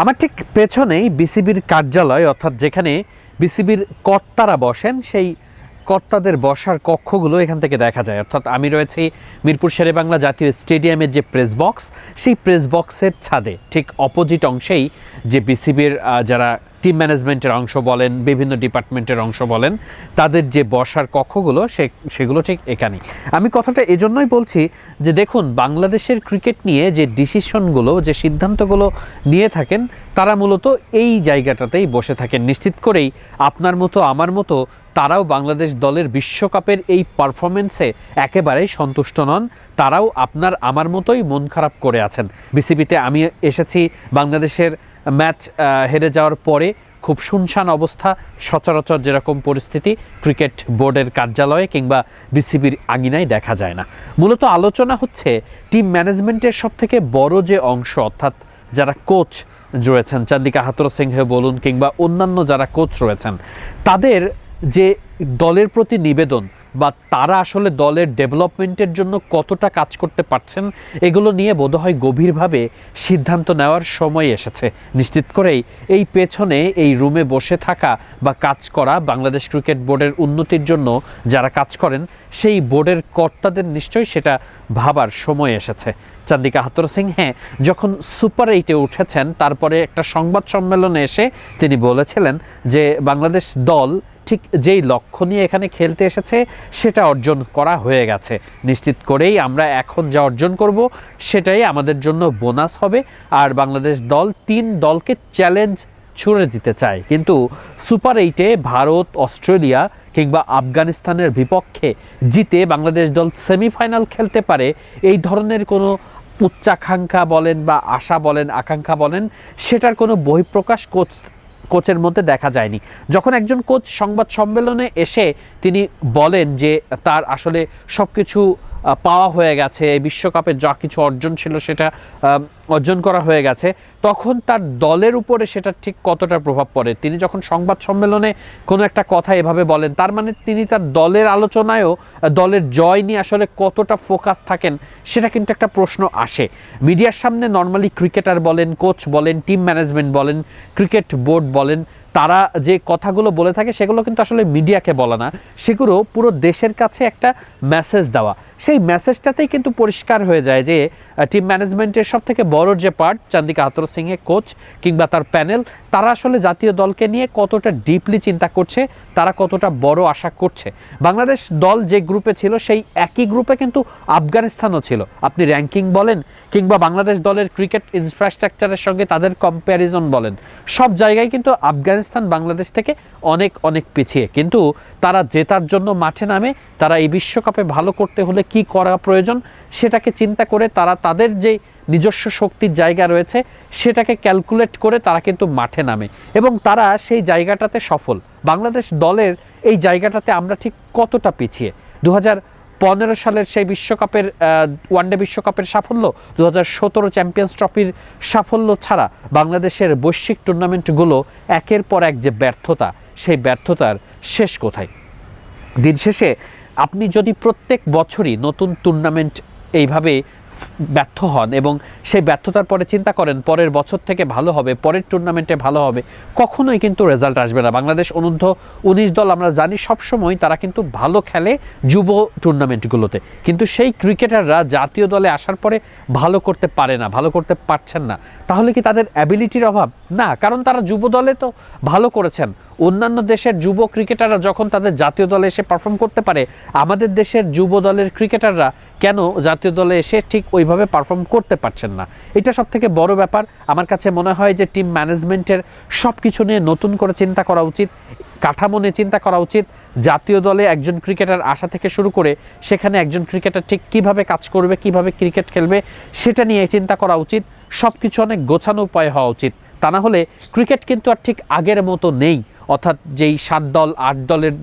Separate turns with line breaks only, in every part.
আমার ঠিক পেছনেই বিসিবির কার্যালয়, অর্থাৎ যেখানে বিসিবির কর্তারা বসেন, সেই কর্তাদের বসার কক্ষগুলো এখান থেকে দেখা যায়। অর্থাৎ আমি রয়েছি মিরপুর শেরেবাংলা জাতীয় স্টেডিয়ামের যে প্রেস বক্স সেই প্রেস বক্সের ছাদে, ঠিক অপোজিট অংশেই যে বিসিবির যারা টিম ম্যানেজমেন্টের অংশ বলেন, বিভিন্ন ডিপার্টমেন্টের অংশ বলেন, তাদের যে বসার কক্ষগুলো, সে, সেগুলো ঠিক এখানেই আমি কথাটা এজন্যই বলছি যে দেখুন, বাংলাদেশের ক্রিকেট নিয়ে যে ডিসিশনগুলো, যে সিদ্ধান্তগুলো নিয়ে থাকেন, তারা মূলত এই জায়গাটাতেই বসে থাকেন। নিশ্চিত করেই আপনার মতো, আমার মতো, তারাও বাংলাদেশ দলের বিশ্বকাপের এই পারফরমেন্সে একেবারেই সন্তুষ্ট নন। তারাও আপনার, আমার মতোই মন খারাপ করে আছেন। বিসিবিতে আমি এসেছি, বাংলাদেশের ম্যাচ হেরে যাওয়ার পরে খুব শুনশান অবস্থা, সচরাচর যেরকম পরিস্থিতি, ক্রিকেট বোর্ডের কার্যালয়ে কিংবা বিসিবির আঙিনায় দেখা যায় না। মূলত আলোচনা হচ্ছে টিম ম্যানেজমেন্টের সব থেকে বড় যে অংশ, অর্থাৎ যারা কোচ রয়েছেন, চান্দিকা হাতর সিংহে বলুন কিংবা অন্যান্য যারা কোচ রয়েছেন, তাদের যে দলের প্রতি নিবেদন বা তারা আসলে দলের ডেভেলপমেন্টের জন্য কতটা কাজ করতে পারছেন, এগুলো নিয়ে বোধহয় গভীরভাবে সিদ্ধান্ত নেওয়ার সময় এসেছে। নিশ্চিত করেই এই পেছনে, এই রুমে বসে থাকা বা কাজ করা বাংলাদেশ ক্রিকেট বোর্ডের উন্নতির জন্য যারা কাজ করেন, সেই বোর্ডের কর্তাদের নিশ্চয়ই সেটা ভাবার সময় এসেছে। চান্দিকা হাতর সিং হ্যাঁ যখন সুপার এইটে উঠেছেন, তারপরে একটা সংবাদ সম্মেলনে এসে তিনি বলেছিলেন যে বাংলাদেশ দল ঠিক যেই লক্ষ্য নিয়ে এখানে খেলতে এসেছে, সেটা অর্জন করা হয়ে গেছে। নিশ্চিত করেই আমরা এখন যা অর্জন করব, সেটাই আমাদের জন্য বোনাস হবে। আর বাংলাদেশ দল তিন দলকে চ্যালেঞ্জ ছুড়ে দিতে চায়। কিন্তু সুপার এইটে ভারত, অস্ট্রেলিয়া কিংবা আফগানিস্তানের বিপক্ষে জিতে বাংলাদেশ দল সেমিফাইনাল খেলতে পারে, এই ধরনের কোনো উচ্চাকাঙ্ক্ষা বলেন বা আশা বলেন, আকাঙ্ক্ষা বলেন, সেটার কোনো বহিঃপ্রকাশ কোচ কোচের মধ্যে দেখা যায়নি। যখন একজন কোচ সংবাদ সম্মেলনে এসে তিনি বলেন যে তার আসলে সব কিছু পাওয়া হয়ে গেছে। বিশ্বকাপে যা কিছু অর্জন ছিল সেটা অর্জন করা হয়ে গেছে। তখন তার দলের উপরে সেটা ঠিক কতটা প্রভাব পড়ে? তিনি যখন সংবাদ সম্মেলনে কোনো একটা কথা এভাবে বলেন, তার মানে তিনি তার দলের আলোচনায়ও দলের জয় নিয়ে আসলে কতটা ফোকাস থাকেন, সেটা কিন্তু একটা প্রশ্ন আসে। মিডিয়ার সামনে নর্মালি ক্রিকেটার বলেন কোচ বলেন টিম ম্যানেজমেন্ট বলেন ক্রিকেট বোর্ড বলেন তারা যে কথাগুলো বলে থাকে সেগুলো কিন্তু আসলে মিডিয়াকে বলা না। সেগুলো পুরো দেশের কাছে একটা মেসেজ দেওয়া। সেই মেসেজটাতেই কিন্তু পরিষ্কার হয়ে যায় যে টিম ম্যানেজমেন্টের সব থেকে বড় যে পার্ট চান্দিকা আতর সিংয়ে কোচ কিংবা তার প্যানেল তারা আসলে জাতীয় দলকে নিয়ে কতটা ডিপলি চিন্তা করছে, তারা কতটা বড় আশা করছে। বাংলাদেশ দল যে গ্রুপে ছিল, সেই একই গ্রুপে কিন্তু আফগানিস্তানও ছিল। আপনি র্যাঙ্কিং বলেন কিংবা বাংলাদেশ দলের ক্রিকেট ইনফ্রাস্ট্রাকচারের সঙ্গে তাদের কম্প্যারিজন বলেন, সব জায়গায় কিন্তু আফগানিস্তান বাংলাদেশ থেকে অনেক অনেক পিছিয়ে। কিন্তু তারা জেতার জন্য মাঠে নামে, তারা এই বিশ্বকাপে ভালো করতে হলে কি করা প্রয়োজন সেটাকে চিন্তা করে তারা তাদের যে নিজস্ব শক্তির জায়গা রয়েছে সেটাকে ক্যালকুলেট করে তারা কিন্তু মাঠে নামে। এবং তারা সেই জায়গাটাতে সফল। বাংলাদেশ দলের এই জায়গাটাতে আমরা ঠিক কতটা পিছিয়ে? দু হাজার পনেরো সালের সেই বিশ্বকাপের ওয়ানডে বিশ্বকাপের সাফল্য দু হাজার সতেরো চ্যাম্পিয়ন্স ট্রফির সাফল্য ছাড়া বাংলাদেশের বৈশ্বিক টুর্নামেন্টগুলো একের পর এক যে ব্যর্থতা, সেই ব্যর্থতার শেষ কোথায়? দিন শেষে আপনি যদি প্রত্যেক বছরই নতুন টুর্নামেন্ট এইভাবে ব্যর্থ হন এবং সেই ব্যর্থতার পরে চিন্তা করেন, পরের বছর থেকে ভালো হবে, পরের টুর্নামেন্টে ভালো হবে। কখনোই কিন্তু রেজাল্ট আসবে না। বাংলাদেশ অনূর্ধ্ব উনিশ দল আমরা জানি সবসময় তারা কিন্তু ভালো খেলে যুব টুর্নামেন্টগুলোতে কিন্তু সেই ক্রিকেটাররা জাতীয় দলে আসার পরে ভালো করতে পারে না, ভালো করতে পারছেন না। তাহলে কি তাদের অ্যাবিলিটির অভাব? না, কারণ তারা যুব দলে তো ভালো করেছেন। অন্যান্য দেশের যুব ক্রিকেটাররা যখন তাদের জাতীয় দলে এসে পারফর্ম করতে পারে, আমাদের দেশের যুব দলের ক্রিকেটাররা কেন জাতীয় দলে এসে ঠিক ওইভাবে পারফর্ম করতে পারছেন না। এটা সব থেকে বড় ব্যাপার। আমার কাছে মনে হয় যে টিম ম্যানেজমেন্টের সব কিছু নিয়ে নতুন করে চিন্তা করা উচিত, কাঠামো নিয়ে চিন্তা করা উচিত। জাতীয় দলে একজন ক্রিকেটার আসা থেকে শুরু করে সেখানে একজন ক্রিকেটার ঠিক কীভাবে কাজ করবে, কীভাবে ক্রিকেট খেলবে, সেটা নিয়ে চিন্তা করা উচিত। সব কিছু অনেক গোছানো উপায় হওয়া উচিত। তা না হলে ক্রিকেট কিন্তু আর ঠিক আগের মতো নেই। অর্থাৎ যেই সাত দল, আট দলের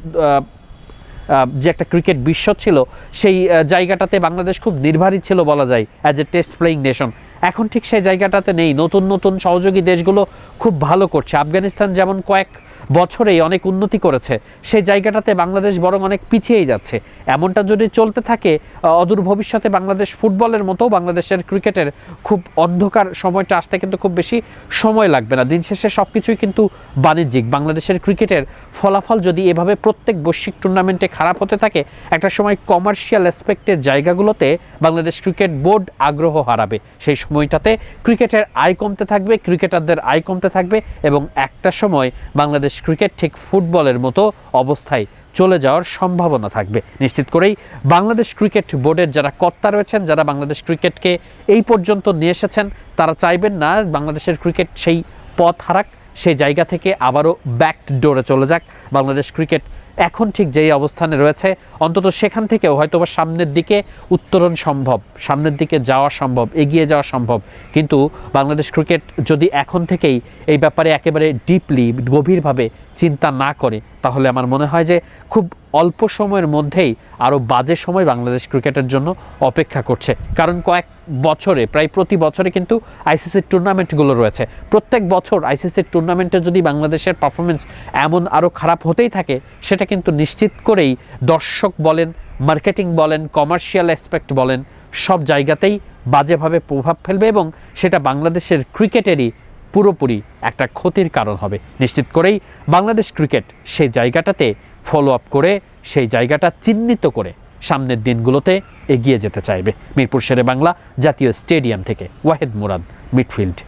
যে একটা ক্রিকেট বিশ্ব ছিল, সেই জায়গাটাতে বাংলাদেশ খুব নির্ভারী ছিল বলা যায় as a test playing nation এখন ঠিক সেই জায়গাটাতে নেই। নতুন নতুন সহযোগী দেশগুলো খুব ভালো করছে। আফগানিস্তান যেমন কয়েক বছরেই অনেক উন্নতি করেছে। সেই জায়গাটাতে বাংলাদেশ বরং অনেক পিছিয়েই যাচ্ছে। এমনটা যদি চলতে থাকে অদূর ভবিষ্যতে বাংলাদেশ ফুটবলের মতো বাংলাদেশের ক্রিকেটের খুব অন্ধকার সময়টা আসতে কিন্তু খুব বেশি সময় লাগবে না। দিন শেষে সব কিছুই কিন্তু বাণিজ্যিক। বাংলাদেশের ক্রিকেটের ফলাফল যদি এভাবে প্রত্যেক বৈশ্বিক টুর্নামেন্টে খারাপ হতে থাকে, একটা সময় কমার্শিয়াল অ্যাসপেক্টের জায়গাগুলোতে বাংলাদেশ ক্রিকেট বোর্ড আগ্রহ হারাবে। সেই সময়টাতে ক্রিকেটের আয় কমতে থাকবে, ক্রিকেটারদের আয় কমতে থাকবে এবং একটা সময় বাংলাদেশ ক্রিকেট ঠিক ফুটবলের মতো অবস্থায় চলে যাওয়ার সম্ভাবনা থাকবে। নিশ্চিত করেই বাংলাদেশ ক্রিকেট বোর্ডের যারা কর্তা রয়েছেন, যারা বাংলাদেশ ক্রিকেটকে এই পর্যন্ত নিয়ে এসেছেন, তারা চাইবেন না বাংলাদেশের ক্রিকেট সেই পথ হারাক সেই জায়গা থেকে আবারও ব্যাক ডোরে চলে যাক। বাংলাদেশ ক্রিকেট এখন ঠিক যেই অবস্থানে রয়েছে, অন্তত সেখান থেকেও হয়তো বা সামনের দিকে উত্তরণ সম্ভব, সামনের দিকে যাওয়া সম্ভব, এগিয়ে যাওয়া সম্ভব। কিন্তু বাংলাদেশ ক্রিকেট যদি এখন থেকেই এই ব্যাপারে একেবারে ডিপলি গভীরভাবে চিন্তা না করে, তাহলে আমার মনে হয় যে খুব অল্প সময়ের মধ্যেই আরও বাজে সময় বাংলাদেশ ক্রিকেটের জন্য অপেক্ষা করছে। কারণ কয়েক বছরে, প্রায় প্রতি বছরে কিন্তু আইসিসির টুর্নামেন্টগুলো রয়েছে। প্রত্যেক বছর আইসিসির টুর্নামেন্টে যদি বাংলাদেশের পারফরমেন্স এমন আরও খারাপ হতেই থাকে, সেটা কিন্তু নিশ্চিত করেই দর্শক বলেন মার্কেটিং বলেন কমার্শিয়াল অ্যাসপেক্ট বলেন, সব জায়গাতেই বাজেভাবে প্রভাব ফেলবে এবং সেটা বাংলাদেশের ক্রিকেটেরই পুরোপুরি একটা ক্ষতির কারণ হবে। নিশ্চিত করেই বাংলাদেশ ক্রিকেট সেই জায়গাটাতে ফলো আপ করে, সেই জায়গাটা চিহ্নিত করে সামনের দিনগুলোতে এগিয়ে যেতে চাইবে। মিরপুর শেরে বাংলা জাতীয় স্টেডিয়াম থেকে ওয়াহেদ মুরাদ মিডফিল্ড